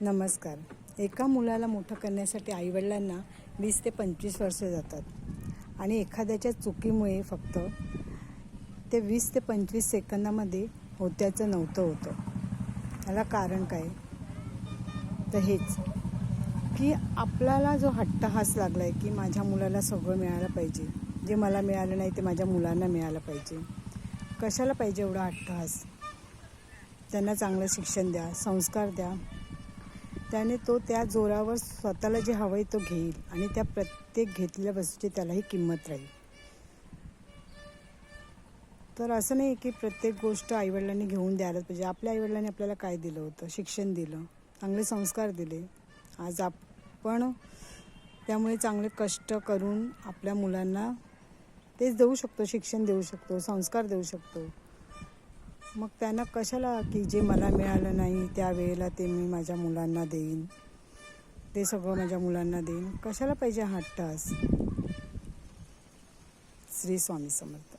नमस्कार. एका मुलाला मोठं करण्यासाठी आईवडिलांना वीस ते पंचवीस वर्ष जातात आणि एखाद्याच्या चुकीमुळे फक्त ते वीस ते पंचवीस सेकंदामध्ये होत्याचं नव्हतं होतं. याला कारण काय? तर हेच की आपल्याला जो हट्टहास लागला आहे की माझ्या मुलाला सगळं मिळालं पाहिजे. जे मला मिळालं नाही ते माझ्या मुलांना मिळालं पाहिजे. कशाला पाहिजे एवढा हट्टहास? त्यांना चांगलं शिक्षण द्या संस्कार द्या. त्याने तो त्या जोरावर स्वतःला जे हवं आहे तो घेईल आणि त्या प्रत्येक घेतलेल्या वस्तूची त्यालाही किंमत राहील. तर असं नाही की प्रत्येक गोष्ट आईवडिलांनी घेऊन द्यायलाच पाहिजे. आपल्या आईवडिलांनी आपल्याला काय दिलं होतं? शिक्षण दिलं चांगले संस्कार दिले. आज आपण त्यामुळे चांगले कष्ट करून आपल्या मुलांना तेच देऊ शकतो शिक्षण देऊ शकतो संस्कार देऊ शकतो. मग त्यांना कशाला की जे मला मिळालं नाही त्यावेळेला ते मी माझ्या मुलांना देईन ते सगळं माझ्या मुलांना देईन कशाला पाहिजे हा टास श्री स्वामी समर्थ.